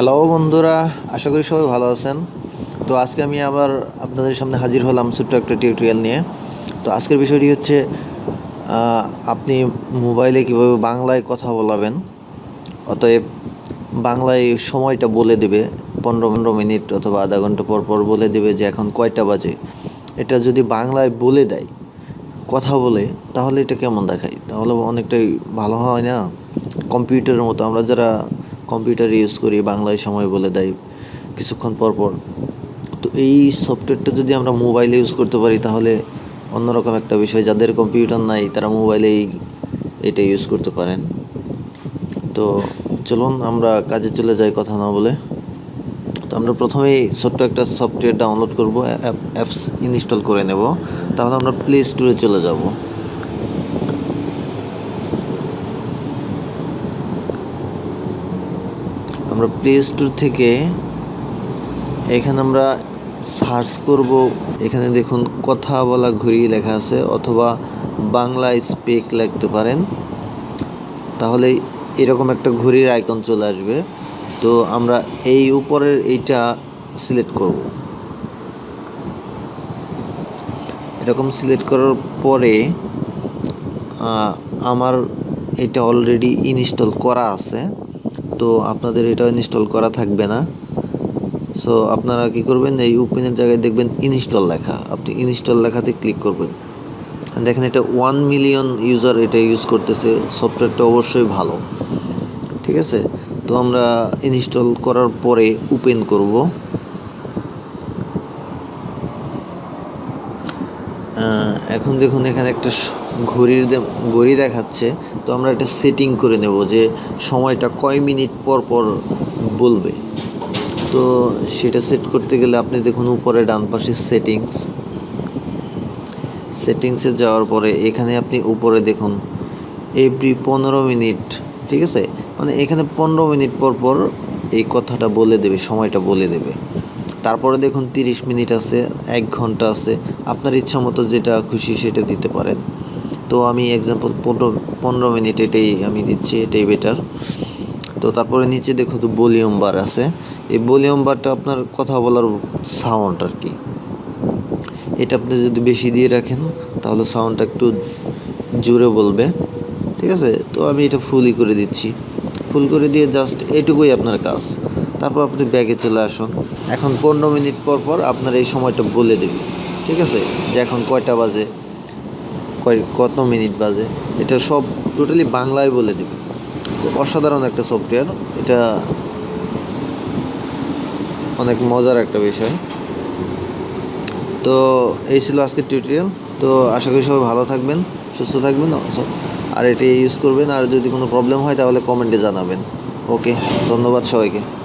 Hello বন্ধুরা, আশা করি সবাই ভালো আছেন। তো আজকে আমি আবার আপনাদের সামনে হাজির হলাম ছোট্ট একটা টিউটোরিয়াল নিয়ে। তো আজকের বিষয়টি হচ্ছে আপনি মোবাইলে কীভাবে বাংলায় কথা বলাবেন, অতএব বাংলায় সময়টা বলে দেবে, পনেরো পনেরো মিনিট অথবা আধা ঘণ্টা পর পর বলে দেবে যে এখন কয়টা বাজে। এটা যদি বাংলায় বলে দেয়, কথা বলে, তাহলে এটা কেমন দেখায়? তাহলে অনেকটাই ভালো হয় না? কম্পিউটারের মতো আমরা যারা কম্পিউটার ইউজ করি, বাংলায় সময় বলে দেয় কিছুক্ষণ পর পর। তো এই সফটওয়্যারটা যদি আমরা মোবাইলে ইউজ করতে পারি, তাহলে অন্যরকম একটা বিষয়। যাদের কম্পিউটার নাই, তারা মোবাইলেই এটা ইউজ করতে পারেন। তো চলুন, আমরা কাজে চলে যাই কথা না বলে। তো আমরা প্রথমেই ছোট্ট একটা সফটওয়্যার ডাউনলোড করব অ্যাপস ইনস্টল করে নেব। তাহলে আমরা প্লে স্টোরে চলে যাব। আমরা প্লে স্টোর থেকে এখানে আমরা সার্চ করব। এখানে দেখুন কথা বলা ঘুরিয়ে লেখা আছে অথবা বাংলা স্পিক লিখতে পারেন। তাহলে এরকম একটা ঘড়ির আইকন চলে আসবে। তো আমরা এই উপরের এইটা সিলেক্ট করব। এরকম সিলেক্ট করার পরে আমার এটা অলরেডি ইনস্টল করা আছে। তো আপনাদের এটা ইনস্টল করা থাকবে না। সো আপনারা কি করবেন, এই ওপেনের জায়গায় দেখবেন ইনস্টল লেখা। আপনি ইনস্টল লেখাতে ক্লিক করবেন। দেখেন এটা ওয়ান মিলিয়ন ইউজার এটা ইউজ করতেছে। সফটওয়্যারটা অবশ্যই ভালো। ঠিক আছে? তো আমরা ইনস্টল করার পরে ওপেন করব। এখন দেখুন এখানে একটা ঘড়ির ঘড়ি দেখাচ্ছে, তো আমরা একটা সেটিং করে নেব যে সময়টা কয় মিনিট পর পর বলবে। তো সেটা সেট করতে গেলে আপনি দেখুন উপরে ডান পাশে সেটিংস সেটিংসে যাওয়ার পরে এখানে আপনি উপরে দেখুন এভরি পনেরো মিনিট, ঠিক আছে? মানে এখানে পনেরো মিনিট পর পর এই কথাটা বলে দেবে, সময়টা বলে দেবে। তারপরে দেখুন তিরিশ মিনিট আছে, এক ঘণ্টা আছে, আপনার ইচ্ছা মতো যেটা খুশি সেটা দিতে পারেন। তো আমি এক্সাম্পল পনেরো পনেরো মিনিট এটাই আমি দিচ্ছি, এটাই বেটার তো তারপরে নিচে দেখো তো ভলিউম বার আছে। এই ভলিউম বারটা আপনার কথা বলার সাউন্ড আর কি। এটা আপনি যদি বেশি দিয়ে রাখেন, তাহলে সাউন্ডটা একটু জোরে বলবে। ঠিক আছে? তো আমি এটা ফুলই করে দিচ্ছি। ফুল করে দিয়ে জাস্ট এটুকুই আপনার কাজ। তারপর আপনি ব্যাগে চলে আসুন। এখন পনেরো মিনিট পর পর আপনার এই সময়টা বলে দেবে। ঠিক আছে? যে এখন কয়টা বাজে? কত মিনিট বাজে? এটা সব টোটালি বাংলায় বলে দেবে। অসাধারণ একটা সফটওয়্যার এটা অনেক মজার একটা বিষয়। তো এই ছিল আজকের টিউটোরিয়াল তো আশা করি সবাই ভালো থাকবেন, সুস্থ থাকবেন। আর এটি ইউজ করবেন। আর যদি কোনো প্রবলেম হয় তাহলে কমেন্টে জানাবেন। ওকে ধন্যবাদ সবাইকে।